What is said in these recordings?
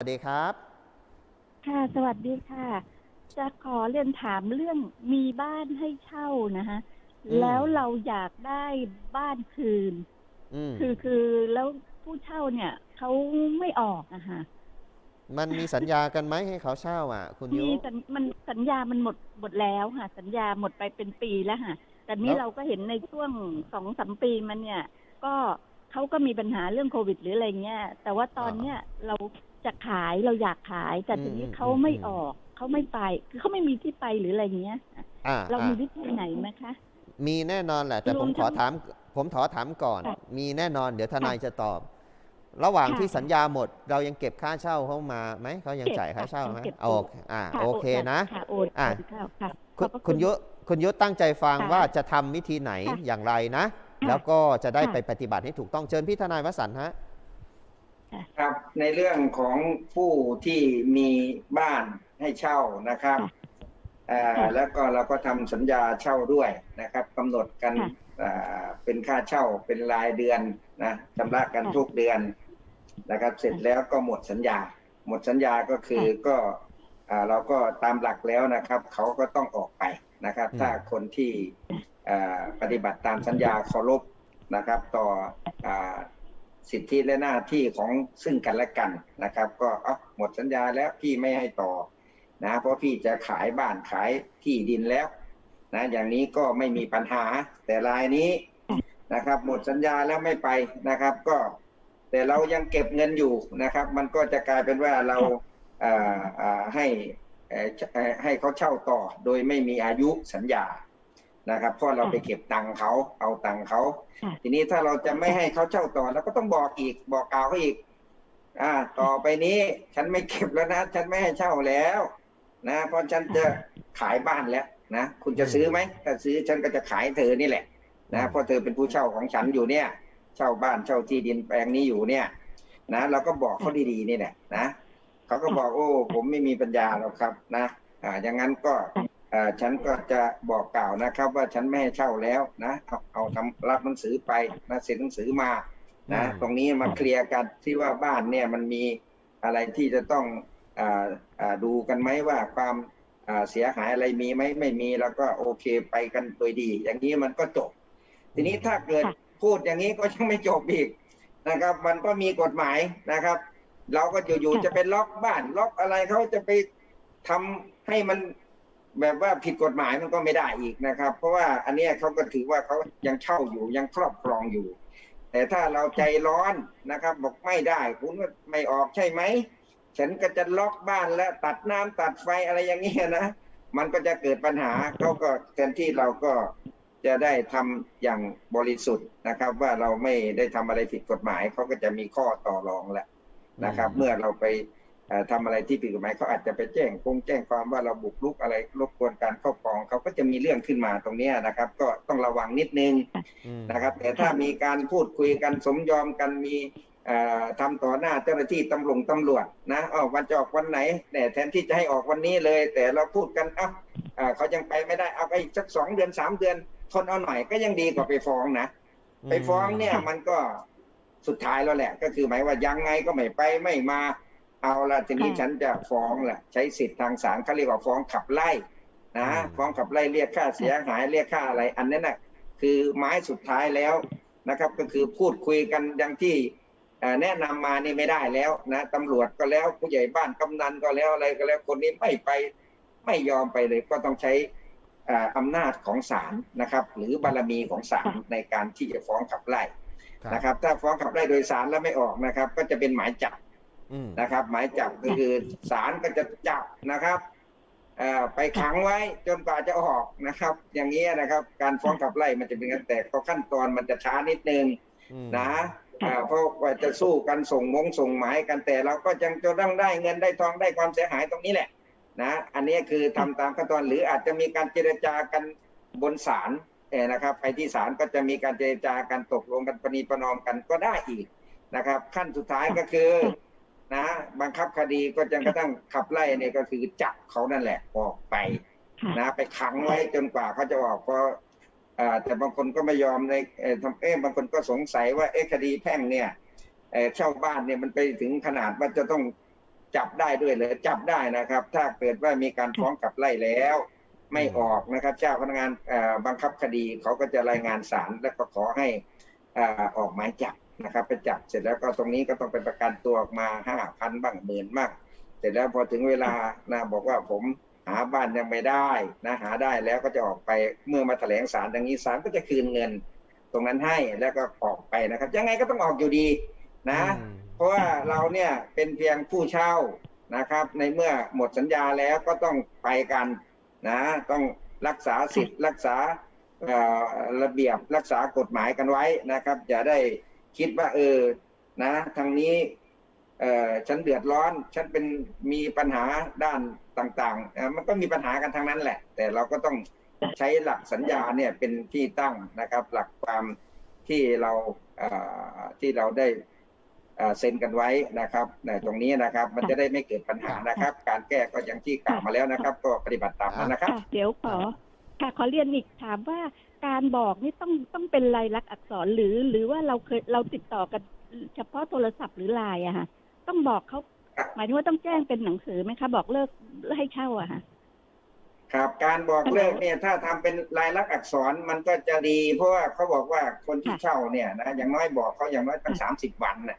สวัสดีครับ ค่ะสวัสดีค่ะ จะขอเรียนถามเรื่องมีบ้านให้เช่านะคะอืม แล้วเราอยากได้บ้านคืน อืม คือคือแล้วผู้เช่าเนี่ยเขาไม่ออกนะคะมันมีสัญญากันไหมให้เขาเช่าอะ คุณยุ มีสัญมันสัญญามันหมดหมดแล้วค่ะ สัญญาหมดไปเป็นปีแล้วค่ะแต่นี้แล้วเราก็เห็นในช่วงสองสามปีมันเนี่ย ก็เขาก็มีปัญหาเรื่องโควิดหรืออะไรเงี้ยแต่ว่าตอนเนี้ยเรา จะขายเราอยากขาย แต่ทีนี้เขาไม่ออกเขาไม่ไปคือเขาไม่มีที่ไปหรืออะไรเงี้ยอ่าเราอ่ามีวิธีไหนไหมคะมีแน่นอนแหละ แต่รผวมมขอทั้งถาม ผมขอถามก่อนค่ะมีแน่นอนเดี๋ยวทนายค่ะจะตอบ ระหว่างค่ะที่สัญญาหมด เรายังเก็บค่าเช่าเขามาไหมเขายังเก็บจ่ายค่าค่ะเช่าไหมเก็บโอเคอ่าค่ะโอเคนะค่ะโอนอะโอนเข้าค่ะคุขอบพระคุณยุคุณยุตั้งใจฟังค่ะว่าจะทำวิธีไหนค่ะอย่างไรนะค่ะแล้วก็จะได้ค่ะไปปฏิบัติให้ถูกต้องเชิญพี่ทนายวสันต์ฮะ ครับในเรื่องของผู้ที่มีบ้านให้เช่านะครับค่ะเอ่อค่ะแล้วก็เราก็ทำสัญญาเช่าด้วยนะครับกำหนดกันค่ะเอ่อเป็นค่าเช่าเป็นรายเดือนนะชำระกันค่ะทุกเดือนนะครับ เสร็จแล้วก็หมดสัญญา หมดสัญญาก็คือก็เอ่อเราก็ตามหลักแล้วนะครับ เขาก็ต้องออกไปนะครับอืมถ้าคนที่เอ่อปฏิบัติตามสัญญาเคารพนะครับ ต่ออ่า สิทธิและหน้าที่ของซึ่งกันและกันนะครับ ก็เอหมดสัญญาแล้วพี่ไม่ให้ต่อนะเพราะพี่จะขายบ้านขายที่ดินแล้วนะอย่างนี้ก็ไม่มีปัญหา แต่รายนี้นะครับ หมดสัญญาแล้วไม่ไปนะครับ ก็ แต่เรายังเก็บเงินอยู่นะครับ มันก็จะกลายเป็นว่าเราอ่อเอ่อให้ให้เขาเช่าต่อโดยไม่มีอายุสัญญา นะครับเพราะเราไปเก็บตังค์เขาเอาตังค์เขาค่ะทีนี้ถ้าเราจะไม่ให้เขาเช่าต่อเราก็ต้องบอกอีกบอกกล่าวเขาอีก อ่า ต่อไปนี้ ฉันไม่เก็บแล้วนะฉันไม่ให้เช่าแล้ว นะเพราะฉันจะขายบ้านแล้วนะคุณจะซื้อไหมถ้าซื้อฉันก็จะขายเธอนี่แหละ นะเพราะเธอเป็นผู้เช่าของฉันอยู่เนี่ย เช่าบ้านเช่าที่ดินแปลงนี้อยู่เนี่ย นะเราก็บอกเขาดีๆนี่แหละนะเขาก็บอกโอ้ ผมไม่มีปัญญาหรอกครับ นะอ่าอย่างนั้นก็เอ่อ ฉันก็จะบอกกล่าวนะครับ ว่าฉันไม่ให้เช่าแล้วนะเอาเอาทำรับหนังสือไปนะเซ็นหนังสือมานะอืมตรงนี้มาเคลียร์กันที่ว่าบ้านเนี่ยมันมีอะไรที่จะต้องอ่าอ่าดูกันไหมว่าความอ่าเสียหายอะไรมีไหมไม่มีแล้วก็โอเคไปกันโดยดี อย่างนี้มันก็จบ ทีนี้ถ้าเกิดค่ะพูดอย่างนี้ก็ยังไม่จบอีกนะครับ มันก็มีกฎหมายนะครับ เราก็อยู่ๆจะไปล็อกบ้านล็อกอะไรเขาจะไปทำให้มัน แบบว่าผิดกฎหมายมันก็ไม่ได้อีกนะครับ เพราะว่าอันนี้เขาก็ถือว่าเขายังเช่าอยู่ยังครอบครองอยู่ แต่ถ้าเราใจร้อนนะครับ บอกไม่ได้คุณไม่ออกใช่ไหมฉันก็จะล็อกบ้านและตัดน้ำตัดไฟอะไรอย่างเงี้ยนะมันก็จะเกิดปัญหาเขาก็แทนที่เราก็จะได้ทำอย่างบริสุทธิ์นะครับ ว่าเราไม่ได้ทำอะไรผิดกฎหมายเขาก็จะมีข้อต่อรองแหละนะครับ เมื่อเราไป ทำอะไรที่ผิดกฎหมายเขาอาจจะไปแจ้งคงแจ้งความว่าเราบุกรุกอะไรรบกวนการครอบครองเขาก็จะมีเรื่องขึ้นมาตรงเนี้ยนะครับ ก็ต้องระวังนิดนึงอืมนะครับ แต่ถ้ามีการพูดคุยกันสมยอมกันมีเอ่อทำต่อหน้าเจ้าหน้าที่ตำรวจตำรวจนะอ๋อวันจะออกวันไหนแต่แทนที่จะให้ออกวันนี้เลย แต่เราพูดกันเอ้าเอ่อเขายังไปไม่ได้เอาไปอีกสักสองเดือนสามเดือนทนเอาหน่อยก็ยังดีกว่าไปฟ้องนะไปฟ้องเนี่ยมันก็สุดท้ายแล้วแหละ ก็คือหมายว่ายังไงก็ไม่ไปไม่มา เอาละทีนี้ค่ะฉันจะฟ้องแหละใช้สิทธิ์ทางศาลเขาเรียกว่าฟ้องขับไล่นะอืมฟ้องขับไล่เรียกค่าเสียหายเรียกค่าอะไร อันนั้นน่ะคือไม้สุดท้ายแล้วนะครับ ก็คือพูดคุยกันอย่างที่เอ่อแนะนำมานี่ไม่ได้แล้วนะตำรวจก็แล้วผู้ใหญ่บ้านกำนันก็แล้วอะไรก็แล้วคนนี้ไม่ไปไม่ยอมไปเลยก็ต้องใช้เอ่ออำนาจของศาลนะครับ หรือบารมีของศาลในการที่จะฟ้องขับไล่ครับนะครับ ถ้าฟ้องขับไล่โดยศาลแล้วไม่ออกนะครับ ก็จะเป็นหมายจับอืม นะครับ หมายจับก็คือศาลก็จะจับนะครับเอ่อไปขังไว้จนกว่าจะออกนะครับ อย่างนี้ยนะครับ การฟ้องขับไล่มันจะเป็นกันแต่ก็ขั้นตอนมันจะช้านิดนึงอืมนะอ่าเพราะว่าจะสู้กันส่งมงส่งหมายกันแต่เราก็ยังจะต้องได้เงินได้ทองได้ความเสียหายตรงนี้แหละ นะ อันนี้คือทำตามขั้นตอนหรืออาจจะมีการเจรจากันบนศาลเออนะครับ ไปที่ศาลก็จะมีการเจรจากันตกลงกันประนีประนอมกันก็ได้อีกนะครับ ขั้นสุดท้ายก็คือ นะบังคับคดีก็จนกระทั่งขับไล่เนี่ยก็คือจับเขานั่นแหละออกไปค่ะนะไปขังไว้จนกว่าเขาจะออกเพราะอ่าแต่บางคนก็ไม่ยอมในเอ่อทำเอ๊ะบางคนก็สงสัยว่าเอ๊ะคดีแพ่งเนี่ยเอ่อเช่าบ้านเนี่ยมันไปถึงขนาดว่าจะต้องจับได้ด้วยเลยจับได้นะครับ ถ้าเกิดว่ามีการฟ้องกลับไล่แล้ว ไม่ออกนะครับ เจ้าพนักงานเอ่อบังคับคดีเขาก็จะรายงานศาลแล้วก็ขอให้เอ่อออกหมายจับ นะครับไปจับเสร็จแล้วก็ตรงนี้ก็ต้องไปประกันตัวออกมาห้าพันบ้างหมื่นบ้างเสร็จแล้วพอถึงเวลานะบอกว่าผมหาบ้านยังไม่ได้นะหาได้แล้วก็จะออกไปเมื่อมาแถลงศาลดังนี้ศาลก็จะคืนเงิน ตรงนั้นให้แล้วก็ออกไปนะครับ ยังไงก็ต้องออกอยู่ดีนะอืมเพราะว่าเราเนี่ยเป็นเพียงผู้เช่านะครับ ในเมื่อหมดสัญญาแล้วก็ต้องไปกันนะต้องรักษาสิทธิ์รักษาเอ่อระเบียบรักษากฎหมายกันไว้นะครับอย่าได้ คิดว่าเออนะทางนี้เออฉันเดือดร้อน ฉันเป็นมีปัญหาด้านต่างๆมันก็มีปัญหากันทั้งนั้นแหละ แต่เราก็ต้องใช้หลักสัญญาเนี่ยเป็นที่ตั้งนะครับ หลักความที่เราที่เราได้เซ็นกันไว้นะครับในตรงนี้นะครับ มันจะได้ไม่เกิดปัญหานะครับ การแก้ก็อย่างที่กล่าวมาแล้วนะครับ ก็ปฏิบัติตามนะครับ เดี๋ยวขอค่ะขอเรียนอีกถามว่า การบอกนี่ต้องต้องเป็นลายลักษณ์อักษรหรือ หรือว่าเราเคยเราติดต่อกันเฉพาะโทรศัพท์หรือไลน์อะค่ะต้องบอกเขาหมายถึงว่าต้องแจ้งเป็นหนังสือไหมคะ บอกเลิกให้เช่าอะค่ะครับการบอกเลิกเนี่ยถ้าทำเป็นลายลักษณ์อักษรมันก็จะดี เพราะว่าเขาบอกว่าคนที่ค่ะเช่าเนี่ยนะอย่างน้อยบอกเขาอย่างน้อยตั้งสามสิบวันนะ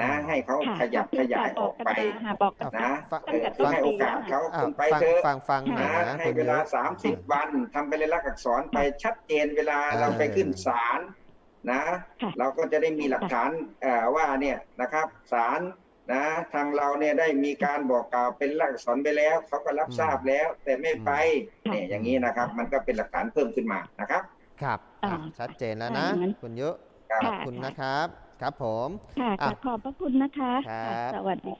นะ ให้เขาค่ะขยับขยายออกไปบอกกันมาค่ะบอกกันนะฟังเออเพื่อให้โอกาสเขาอะคุณไปฟังเถอะฟังฟังหน่อยนะนะให้คุณเวลายุสามสิบวันทำเป็นลายลักษณ์อักษรไปชัดเจนเวลาเออเราไปขึ้นศาลนะค่ะเราก็จะได้มีหลักฐานเอ่อว่าเนี่ยนะครับศาลนะทางเราเนี่ยได้มีการบอกกล่าวเป็นลักษณ์อักษรไปแล้วเขาก็รับทราบแล้ว แต่ไม่ไปเนี่ยอย่างนี้นะครับ มันก็เป็นหลักฐานเพิ่มขึ้นมานะครับ ครับอ่าอะชัดเจนแล้วนะอ่างั้นคุณยุครับขอบคุณนะครับ ครับผมค่ะอะขอบพระคุณนะคะครับค่ะสวัสดี